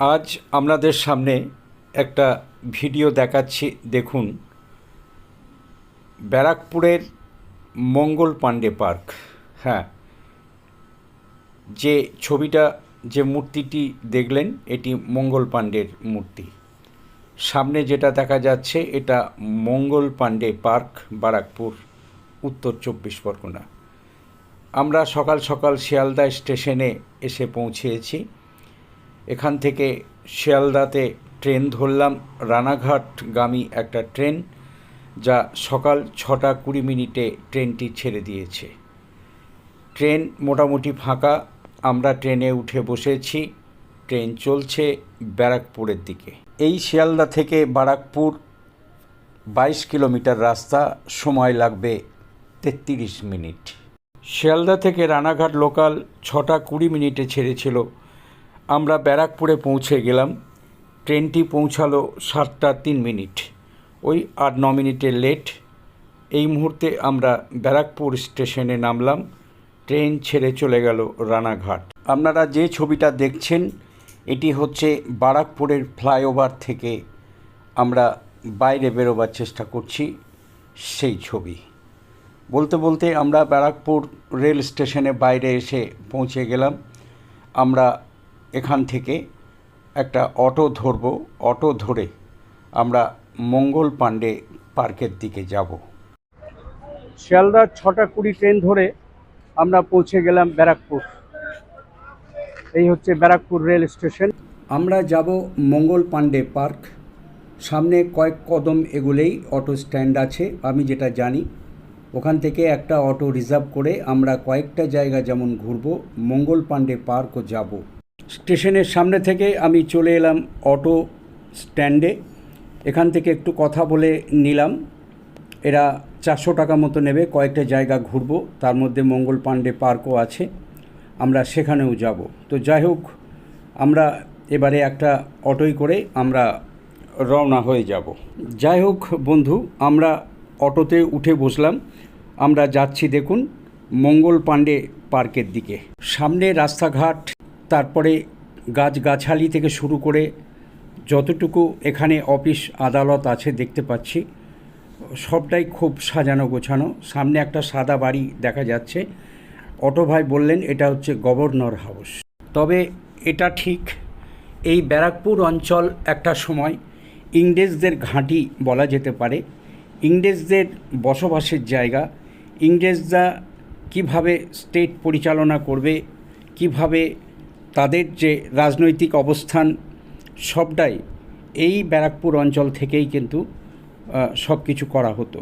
আজ আপনাদের সামনে একটা ভিডিও দেখাচ্ছি, দেখুন। ব্যারাকপুরের মঙ্গল পাণ্ডে পার্ক হ্যাঁ। যে ছবিটা, যে মূর্তিটি দেখলেন, এটি মঙ্গল পাণ্ডের মূর্তি। সামনে যেটা দেখা যাচ্ছে, এটা মঙ্গল পাণ্ডে পার্ক বারাকপুর উত্তর চব্বিশ পরগনা। আমরা সকাল সকাল শিয়ালদা স্টেশনে এসে পৌঁছেছি। এখান থেকে শিয়ালদাতে ট্রেন ধরলাম। রানাঘাটগামী একটা ট্রেন, যা সকাল ছটা কুড়ি মিনিটে ট্রেনটি ছেড়ে দিয়েছে। ট্রেন মোটামুটি ফাঁকা, আমরা ট্রেনে উঠে বসেছি। ট্রেন চলছে ব্যারাকপুরের দিকে। এই শিয়ালদা থেকে বারাকপুর বাইশ কিলোমিটার রাস্তা, সময় লাগবে তেত্রিশ মিনিট। শিয়ালদা থেকে রানাঘাট লোকাল ছটা কুড়ি মিনিটে ছেড়েছিল আমরা ব্যারাকপুরে পৌঁছে গেলাম। ট্রেনটি পৌঁছালো সাতটা তিন মিনিট। ওই আট, ন মিনিটের লেট। এই মুহূর্তে আমরা ব্যারাকপুর স্টেশনে নামলাম। ট্রেন ছেড়ে চলে গেল রানাঘাট। আপনারা যে ছবিটা দেখছেন, এটি হচ্ছে বারাকপুরের ফ্লাইওভার থেকে আমরা বাইরে বেরোবার চেষ্টা করছি সেই ছবি। বলতে বলতে আমরা ব্যারাকপুর রেল স্টেশনে বাইরে এসে পৌঁছে গেলাম। আমরা এখান থেকে একটা অটো ধরব। অটো ধরে আমরা মঙ্গল পাণ্ডে পার্কের দিকে যাব। শিয়ালদা ছটা কুড়ি ট্রেন ধরে আমরা পৌঁছে গেলাম ব্যারাকপুর। এই হচ্ছে ব্যারাকপুর রেল স্টেশন। আমরা যাব মঙ্গল পাণ্ডে পার্ক। সামনে কয়েক কদম এগুলেই অটো স্ট্যান্ড আছে আমি যেটা জানি। ওখান থেকে একটা অটো রিজার্ভ করে আমরা কয়েকটা জায়গা যেমন ঘুরবো মঙ্গল পাণ্ডে পার্কও যাব। স্টেশনের সামনে থেকে আমি চলে এলাম অটো স্ট্যান্ডে। এখান থেকে একটু কথা বলে নিলাম। এরা চারশো টাকা মতো নেবে, কয়েকটা জায়গা ঘুরবো, তার মধ্যে মঙ্গল পাণ্ডে পার্কও আছে। আমরা সেখানেও যাব। তো যাই হোক, আমরা এবারে একটা অটোই করে আমরা রওনা হয়ে যাব। যাই হোক বন্ধু, আমরা অটোতে উঠে বসলাম। আমরা যাচ্ছি দেখুন মঙ্গল পাণ্ডে পার্কের দিকে। সামনে রাস্তাঘাট তারপরে গাছগাছালি থেকে শুরু করে যতটুকু এখানে অফিস আদালত আছে দেখতে পাচ্ছি, সবটাই খুব সাজানো গোছানো। সামনে একটা সাদা বাড়ি দেখা যাচ্ছে। অটো ভাই বললেন, এটা হচ্ছে গভর্নর হাউস। তবে এটা ঠিক এই ব্যারাকপুর অঞ্চল একটা সময় ইংরেজদের ঘাঁটি বলা যেতে পারে। ইংরেজদের বসবাসের জায়গা, ইংরেজরা কীভাবে স্টেট পরিচালনা করবে, কীভাবে তাদের যে রাজনৈতিক অবস্থান সবটাই এই ব্যারাকপুর অঞ্চল থেকেই কিন্তু সব কিছু করা হতো।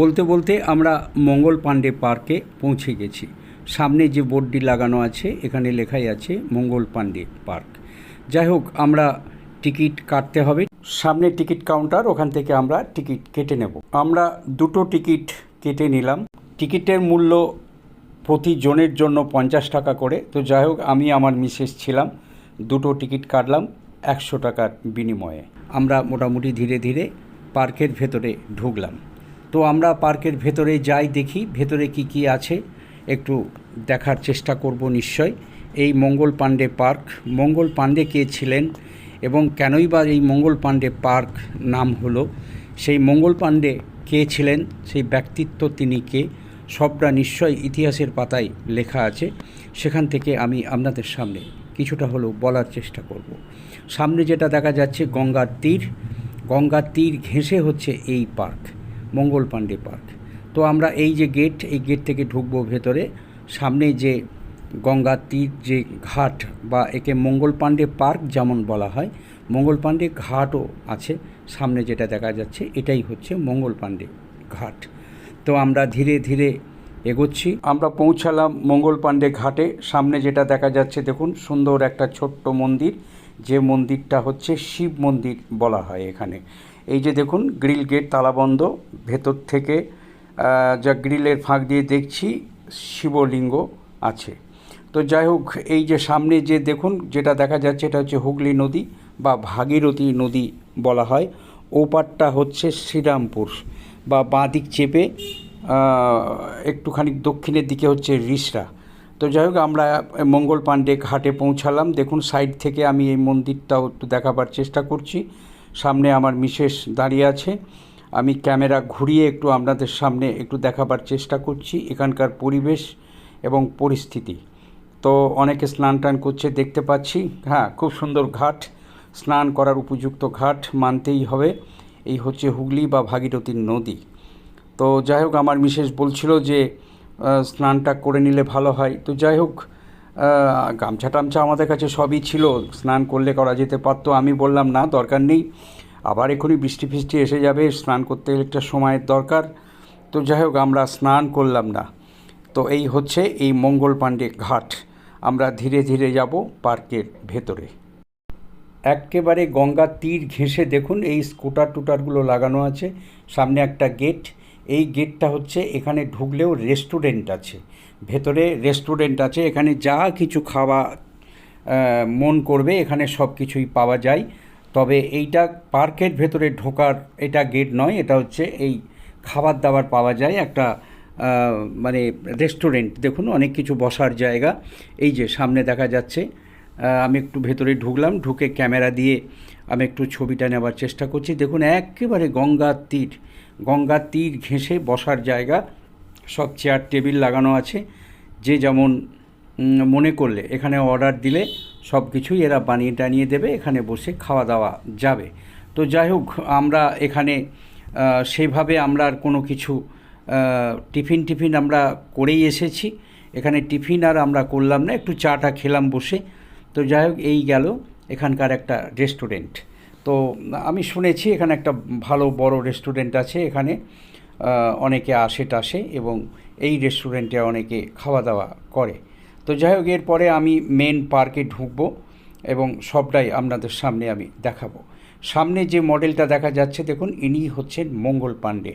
বলতে বলতে আমরা মঙ্গল পাণ্ডে পার্কে পৌঁছে গেছি। সামনে যে বোর্ডটি লাগানো আছে, এখানে লেখাই আছে মঙ্গল পাণ্ডে পার্ক। যাই হোক, আমরা টিকিট কাটতে হবে। সামনে টিকিট কাউন্টার, ওখান থেকে আমরা টিকিট কেটে নেব। আমরা দুটো টিকিট কেটে নিলাম। টিকিটের মূল্য প্রতি জনের জন্য পঞ্চাশ টাকা করে। তো যাই হোক, আমি আমার মিসেস ছিলাম, দুটো টিকিট কাটলাম, একশো টাকার বিনিময়ে। আমরা মোটামুটি ধীরে ধীরে পার্কের ভেতরে ঢুকলাম। তো আমরা পার্কের ভেতরে যাই দেখি, ভেতরে কি কি আছে, একটু দেখার চেষ্টা করব নিশ্চয়। এই মঙ্গল পাণ্ডে পার্ক, মঙ্গল পাণ্ডে কে ছিলেন এবং কেনই বা এই মঙ্গল পাণ্ডে পার্ক নাম হলো, সেই মঙ্গল পাণ্ডে কে ছিলেন, সেই ব্যক্তিত্ব তিনি কে সবটা নিশ্চয় ইতিহাসের পাতায় লেখা আছে। সেখান থেকে আমি আপনাদের সামনে কিছুটা হলেও বলার চেষ্টা করব। সামনে যেটা দেখা যাচ্ছে গঙ্গার তীর। গঙ্গার তীর ঘেঁষে হচ্ছে এই পার্ক, মঙ্গল পাণ্ডে পার্ক। তো আমরা এই যে গেট, এই গেট থেকে ঢুকবো ভেতরে। সামনে যে গঙ্গার তীর, যে ঘাট বা একে মঙ্গল পাণ্ডে পার্ক যেমন বলা হয়, মঙ্গল পাণ্ডে ঘাটও আছে। সামনে যেটা দেখা যাচ্ছে এটাই হচ্ছে মঙ্গল পাণ্ডে ঘাট। তো আমরা ধীরে ধীরে এগোচ্ছি। আমরা পৌঁছালাম মঙ্গল পাণ্ডে ঘাটে। সামনে যেটা দেখা যাচ্ছে, দেখুন, সুন্দর একটা ছোট্ট মন্দির। যে মন্দিরটা হচ্ছে শিব মন্দির বলা হয় এখানে। এই যে দেখুন, গ্রিল গেট তালাবন্ধ ভেতর থেকে যা গ্রিলের ফাঁক দিয়ে দেখছি, শিবলিঙ্গ আছে। তো যাই হোক, এই যে সামনে যে দেখুন, যেটা দেখা যাচ্ছে, এটা হচ্ছে হুগলি নদী বা ভাগীরথী নদী বলা হয়। ওপারটা হচ্ছে শ্রীরামপুর। বা বাঁ দিক চেপে একটুখানি দক্ষিণের দিকে হচ্ছে রিসরা। তো যাই হোক, আমরা মঙ্গল পাণ্ডে ঘাটে পৌঁছালাম। দেখুন, সাইড থেকে আমি এই মন্দিরটাও একটু দেখাবার চেষ্টা করছি। সামনে আমার মিসেস দাঁড়িয়ে আছে। আমি ক্যামেরা ঘুরিয়ে একটু আপনাদের সামনে একটু দেখাবার চেষ্টা করছি এখানকার পরিবেশ এবং পরিস্থিতি। তো অনেকে স্নান টান করছে, দেখতে পাচ্ছি। হ্যাঁ খুব সুন্দর ঘাট। স্নান করার উপযুক্ত ঘাট মানতেই হবে। এই হচ্ছে হুগলি বা ভাগীরথীর নদী। তো যাই হোক, আমার মিসেস বলছিল যে স্নানটা করে নিলে ভালো হয়। তো যাই হোক গামছা টামছা আমাদের কাছে সবই ছিল। স্নান করলে করা যেতে পারতো। আমি বললাম, না, দরকার নেই। আবার এখনই বৃষ্টি ফিষ্টি এসে যাবে। স্নান করতে একটা সময়ের দরকার। তো যাই হোক, আমরা স্নান করলাম না। তো এই হচ্ছে এই মঙ্গল পাণ্ডে ঘাট। আমরা ধীরে ধীরে যাব পার্কের ভেতরে। একেবারে গঙ্গার তীর ঘেঁষে দেখুন, এই স্কুটার টুটারগুলো লাগানো আছে। সামনে একটা গেট, এই গেটটা হচ্ছে এখানে ঢুকলেও রেস্টুরেন্ট আছে। ভেতরে রেস্টুরেন্ট আছে, এখানে যা কিছু খাওয়া মন করবে, এখানে সব কিছুই পাওয়া যায়। তবে এইটা পার্কের ভেতরে ঢোকার এটা গেট নয়, এটা হচ্ছে এই খাবার দাবার পাওয়া যায়, একটা মানে রেস্টুরেন্ট। দেখুন, অনেক কিছু বসার জায়গা। এই যে, সামনে দেখা যাচ্ছে আমি একটু ভেতরে ঢুকলাম ঢুকে ক্যামেরা দিয়ে আমি একটু ছবিটা নেবার চেষ্টা করছি। দেখুন একেবারে গঙ্গার তীর গঙ্গার তীর ঘেঁষে বসার জায়গা সব চেয়ার টেবিল লাগানো আছে। যে যেমন মনে করলে এখানে অর্ডার দিলে সব কিছুই এরা বানিয়ে টানিয়ে দেবে এখানে বসে খাওয়া দাওয়া যাবে। তো যাই হোক আমরা এখানে আহ, সেইভাবে আমরা আর কোনো কিছু টিফিন টিফিন আমরা করেই এসেছি। এখানে টিফিন আর আমরা করলাম না একটু চাটা খেলাম বসে। তো যাই হোক, এই গেল এখানকার একটা রেস্টুরেন্ট তো আমি শুনেছি এখানে একটা ভালো, বড় রেস্টুরেন্ট আছে এখানে। অনেকে আসে টাসে এবং এই রেস্টুরেন্টে অনেকে খাওয়া দাওয়া করে। তো যাই হোক, এরপরে আমি মেন পার্কে ঢুকবো এবং সবটাই আপনাদের সামনে আমি দেখাবো। সামনে যে মডেলটা দেখা যাচ্ছে, দেখুন, ইনি হচ্ছেন মঙ্গল পাণ্ডে।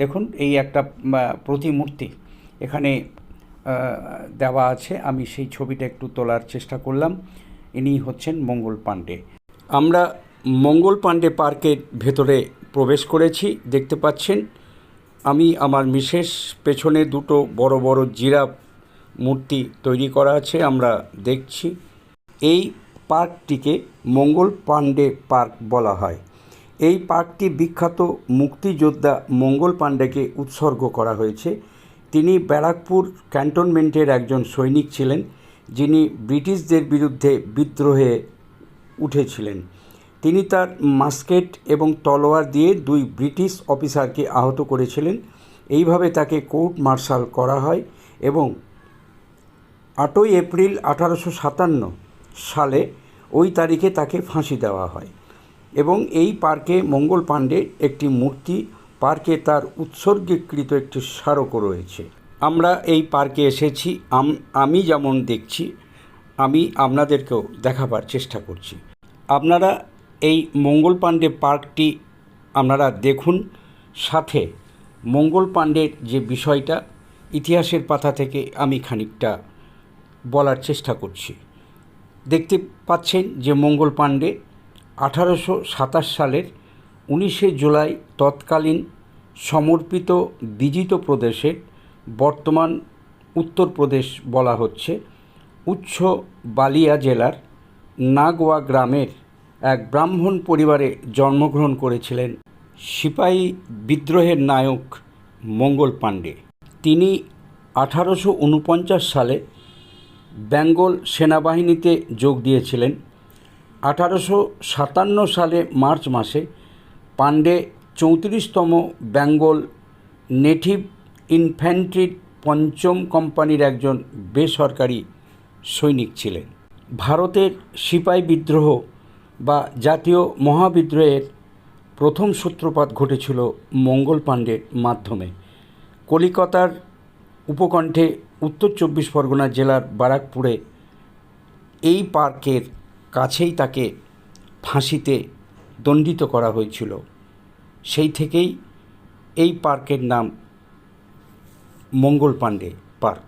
দেখুন, এই একটা প্রতিমূর্তি। এখানে দেওয়া আছে। আমি সেই ছবিটা একটু তোলার চেষ্টা করলাম। ইনি হচ্ছেন মঙ্গল পাণ্ডে। আমরা মঙ্গল পাণ্ডে পার্কের ভেতরে প্রবেশ করেছি। দেখতে পাচ্ছেন, আমি আমার মিসেস, পেছনে দুটো বড় বড় জিরাফ মূর্তি তৈরি করা আছে। আমরা দেখছি। এই পার্কটিকে মঙ্গল পাণ্ডে পার্ক বলা হয়। এই পার্কটি বিখ্যাত মুক্তিযোদ্ধা মঙ্গল পাণ্ডেকে উৎসর্গ করা হয়েছে। তিনি ব্যারাকপুর ক্যান্টনমেন্টের একজন সৈনিক ছিলেন, যিনি ব্রিটিশদের বিরুদ্ধে বিদ্রোহে উঠেছিলেন। তিনি তার মাস্কেট এবং তলোয়ার দিয়ে দুই ব্রিটিশ অফিসারকে আহত করেছিলেন। এইভাবে তাকে কোর্ট মার্শাল করা হয় এবং আটই এপ্রিল আঠারোশো সাতান্ন সালে ওই তারিখে তাকে ফাঁসি দেওয়া হয় এবং এই পার্কে মঙ্গল পাণ্ডের একটি মূর্তি পার্কে তার উৎসর্গীকৃত একটি স্মারকও রয়েছে। আমরা এই পার্কে এসেছি, আম- যেমন দেখছি, আমি আপনাদেরকেও দেখাবার চেষ্টা করছি। আপনারা এই মঙ্গল পাণ্ডে পার্কটি আপনারা দেখুন, সাথে মঙ্গল পাণ্ডের যে বিষয়টা, ইতিহাসের পাতা থেকে আমি খানিকটা বলার চেষ্টা করছি। দেখতে পাচ্ছেন যে মঙ্গল পাণ্ডে আঠারোশো সাতাশ সালের উনিশে জুলাই তৎকালীন সমর্পিত বিজিত প্রদেশের বর্তমান উত্তরপ্রদেশ বলা হচ্ছে উচ্চ বালিয়া জেলার নাগোয়া গ্রামের এক ব্রাহ্মণ পরিবারে জন্মগ্রহণ করেছিলেন সিপাহী বিদ্রোহের নায়ক মঙ্গল পাণ্ডে। তিনি আঠারোশো উনপঞ্চাশ সালে বেঙ্গল সেনাবাহিনীতে যোগ দিয়েছিলেন। আঠারোশো সাতান্ন সালে মার্চ মাসে পাণ্ডে চৌত্রিশতম বেঙ্গল নেটিভ ইনফ্যান্ট্রির পঞ্চম কোম্পানির একজন বেসরকারি সৈনিক ছিলেন। ভারতের সিপাই বিদ্রোহ বা জাতীয় মহাবিদ্রোহের প্রথম সূত্রপাত ঘটেছিল মঙ্গল পাণ্ডের মাধ্যমে। কলিকাতার উপকণ্ঠে উত্তর চব্বিশ পরগনা জেলার বারাকপুরে এই পার্কের কাছেই তাকে ফাঁসিতে দণ্ডিত করা হয়েছিল। সেই থেকেই এই পার্কের নাম মঙ্গল পাণ্ডে পার্ক।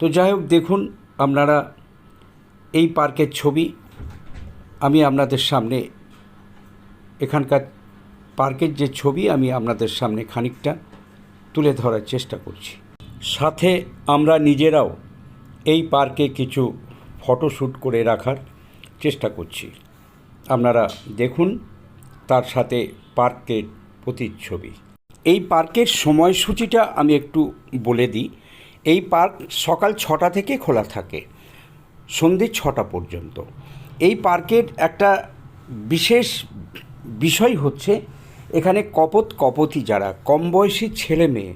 তো যাই হোক, দেখুন আপনারা এই পার্কের ছবি। আমি আপনাদের সামনে এখানকার পার্কের যে ছবি, আমি আপনাদের সামনে খানিকটা তুলে ধরার চেষ্টা করছি। সাথে আমরা নিজেরাও এই পার্কে কিছু ফটোশ্যুট করে রাখার চেষ্টা করছি। আপনারা দেখুন, তার সাথে পার্কের প্রতিচ্ছবি। এই পার্কের সময়সূচিটা আমি একটু বলে দিই। এই পার্ক সকাল ছটা থেকে খোলা থাকে, সন্ধে ছটা পর্যন্ত। এই পার্কের একটা বিশেষ বিষয় হচ্ছে, এখানে কপত কপতি যারা, কম বয়সী ছেলে মেয়ে,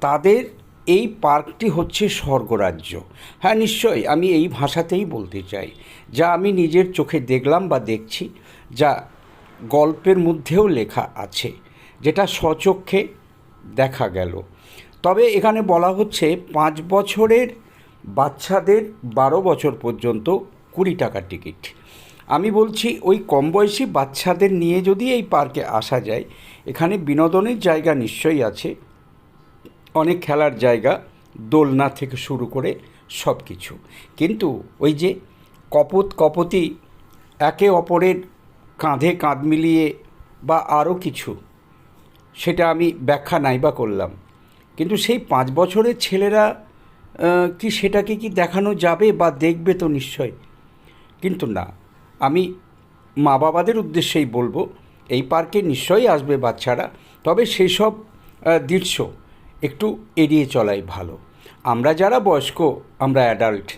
তাদের এই পার্কটি হচ্ছে স্বর্গরাজ্য। হ্যাঁ নিশ্চয়ই, আমি এই ভাষাতেই বলতে চাই। যা আমি নিজের চোখে দেখলাম বা দেখছি, যা গল্পের মধ্যেও লেখা আছে, যেটা স্বচক্ষে দেখা গেল। তবে এখানে বলা হচ্ছে পাঁচ বছরের বাচ্চাদের বারো বছর পর্যন্ত কুড়ি টাকা টিকিট। আমি বলছি, ওই কম বয়সী বাচ্চাদের নিয়ে যদি এই পার্কে আসা যায়, এখানে বিনোদনের জায়গা নিশ্চয়ই আছে অনেক খেলার জায়গা দোলনা থেকে শুরু করে সব কিছু কিন্তু ওই যে কপত কপতি একে অপরের কাঁধে কাঁধ মিলিয়ে বা আরও কিছু, সেটা আমি ব্যাখ্যা নাই বা করলাম। কিন্তু সেই পাঁচ বছরের ছেলেরা কি সেটাকে কি দেখানো যাবে বা দেখবে তো নিশ্চয়। কিন্তু না, আমি মা বাবাদের উদ্দেশ্যেই বলব, এই পার্কে নিশ্চয়ই আসবে বাচ্চারা, তবে সেই সব দৃশ্য একটু এড়িয়ে চলাই ভালো। আমরা যারা বয়স্ক, আমরা অ্যাডাল্ট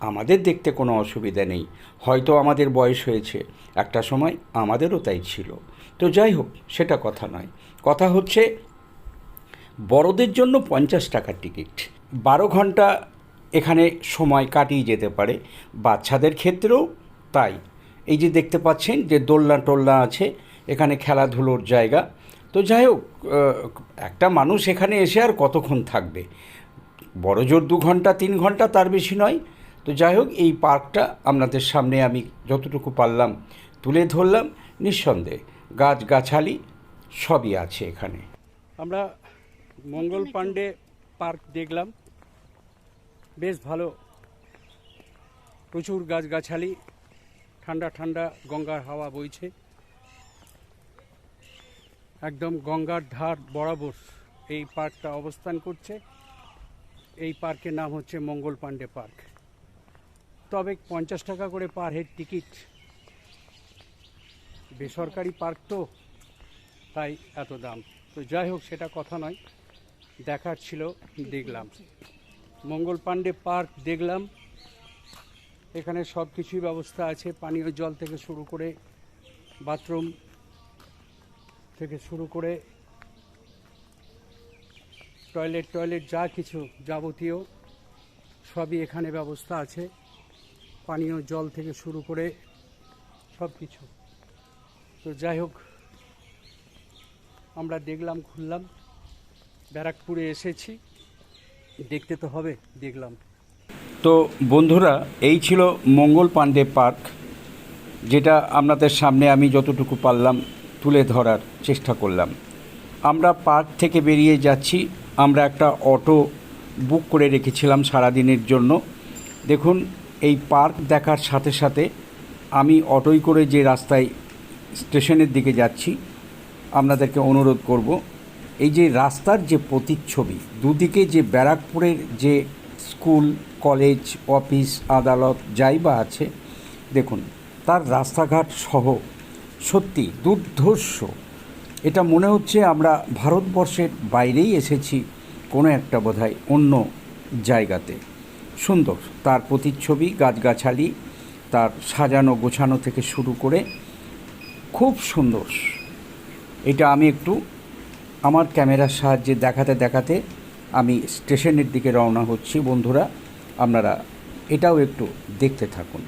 আমাদের দেখতে কোনো অসুবিধা নেই। হয়তো আমাদের বয়স হয়েছে, একটা সময় আমাদেরও তাই ছিল। তো যাই হোক, সেটা কথা নয়। কথা হচ্ছে, বড়দের জন্য পঞ্চাশ টাকার টিকিট। বারো ঘণ্টা এখানে সময় কাটিয়ে যেতে পারে। বাচ্চাদের ক্ষেত্রেও তাই। এই যে দেখতে পাচ্ছেন যে দোলনা টোলনা আছে, এখানে খেলাধুলোর জায়গা। তো যাই হোক একটা মানুষ এখানে এসে আর কতক্ষণ থাকবে? বড় জোর দু ঘণ্টা, তিন ঘণ্টা তার বেশি নয়। তো যাই হোক, এই পার্কটা আপনাদের সামনে আমি যতটুকু পারলাম তুলে ধরলাম। নিঃসন্দেহে গাছগাছালি সবই আছে এখানে। আমরা মঙ্গল পাণ্ডে পার্ক দেখলাম। বেশ ভালো। প্রচুর গাছগাছালি। ঠান্ডা ঠান্ডা গঙ্গার হাওয়া বইছে। একদম গঙ্গার ধার বরাবর এই পার্কটা অবস্থান করছে। এই পার্কের নাম হচ্ছে মঙ্গল পাণ্ডে পার্ক। তবে পঞ্চাশ টাকা করে পার হেড টিকিট। বেসরকারি পার্ক তো, তাই এত দাম। তো যাই হোক, সেটা কথা নয়। দেখার ছিল, দেখলাম। মঙ্গল পাণ্ডে পার্ক দেখলাম। এখানে সব কিছুই ব্যবস্থা আছে। পানীয় জল থেকে শুরু করে বাথরুম থেকে শুরু করে টয়লেট টয়লেট যা কিছু যাবতীয় সবই এখানে ব্যবস্থা আছে। পানীয় জল থেকে শুরু করে সব কিছু তো যাই হোক, আমরা দেখলাম, খুললাম, ব্যারাকপুরে এসেছি। দেখতে তো হবে, দেখলাম। তো বন্ধুরা, এই ছিল মঙ্গল পাণ্ডে পার্ক, যেটা আপনাদের সামনে আমি যতটুকু পারলাম তুলে ধরার চেষ্টা করলাম। আমরা পার্ক থেকে বেরিয়ে যাচ্ছি। আমরা একটা অটো বুক করে রেখেছিলাম সারাদিনের জন্য। দেখুন, এই পার্ক দেখার সাথে সাথে আমি অটোয় করে যে রাস্তায় স্টেশনের দিকে যাচ্ছি, আপনাদেরকে অনুরোধ করব, এই যে রাস্তার যে প্রতিচ্ছবি, দুদিকে যে ব্যারাকপুরের যে স্কুল, কলেজ, অফিস, আদালত, যাই বা আছে, দেখুন, তার রাস্তাঘাট সহ সত্যি দুর্ধর্ষ। এটা মনে হচ্ছে আমরা ভারতবর্ষের বাইরেই এসেছি কোনো একটা বোধহয় অন্য জায়গাতে। সুন্দর, তার প্রতিচ্ছবি, গাছগাছালি, তার সাজানো গোছানো থেকে শুরু করে খুব সুন্দর। এটা আমি একটু আমার ক্যামেরার সাহায্যে দেখাতে দেখাতে আমি স্টেশনের দিকে রওনা হচ্ছি। বন্ধুরা, আপনারা এটাও একটু দেখতে থাকুন।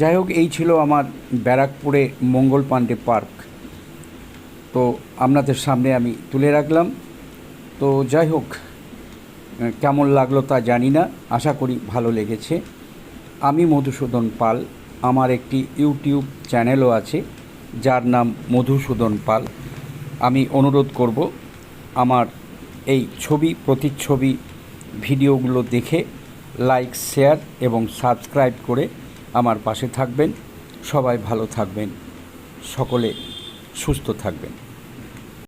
যাই হোক, এই ছিল আমার ব্যারাকপুরে মঙ্গল পাণ্ডে পার্ক। তো আপনাদের সামনে আমি তুলে রাখলাম। তো যাই হোক কেমন লাগল তা জানি না। আশা করি ভালো লেগেছে। আমি মধুসূদন পাল। আমার একটি ইউটিউব চ্যানেলও আছে, যার নাম মধুসূদন পাল। আমি অনুরোধ করব, আমার এই ছবি, প্রতিচ্ছবি, ভিডিওগুলো দেখে লাইক, শেয়ার এবং সাবস্ক্রাইব করে আমার পাশে থাকবেন। সবাই ভালো থাকবেন। সকলে সুস্থ থাকবেন।